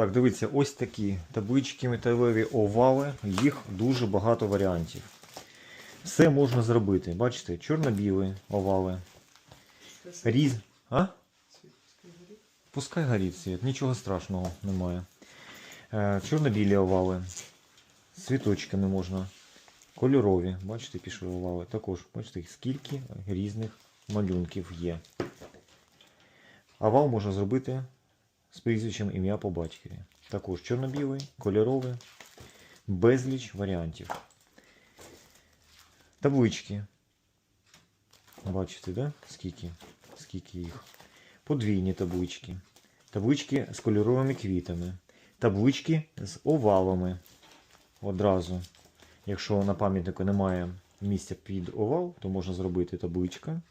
Так, дивіться, ось такі таблички металеві овали, їх дуже багато варіантів. Все можна зробити. Бачите, чорно-білі овали. Різ. А? Пускай горить світ, нічого страшного немає. Е, Чорно-білі овали. З цвіточками можна. Кольорові. Бачите, пішли овали. Також, бачите, скільки різних малюнків є. Овал можна зробити з прізвищем ім'я по батькові. Також чорно-білий, кольоровий, безліч варіантів. Таблички. Бачите, да? Скільки? Скільки їх? Подвійні таблички. Таблички з кольоровими квітами. Таблички з овалами. Одразу. Якщо на пам'ятнику немає місця під овал, то можна зробити табличка.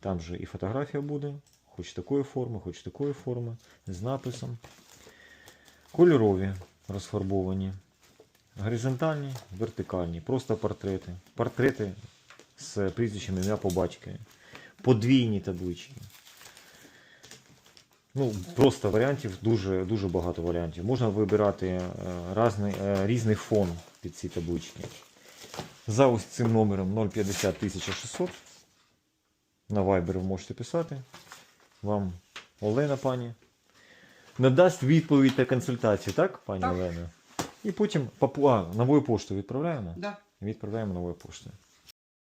Там же і фотографія буде, хоч такої форми, хоч такої форми, з написом. Кольорові розфарбовані. Горизонтальні, вертикальні, просто портрети. Портрети з прізвищем ім'я по батькові. Подвійні таблички. Ну, просто варіантів дуже, дуже багато варіантів. Можна вибирати е, разний, е, різний фон під ці таблички. За ось цим номером 050 1600 на Viber ви можете писати. Вам Олена, пані, надасть відповідь та консультацію, так, пані Так. Олена? І потім папу... а, новою поштою відправляємо? Да. Відправляємо новою поштою.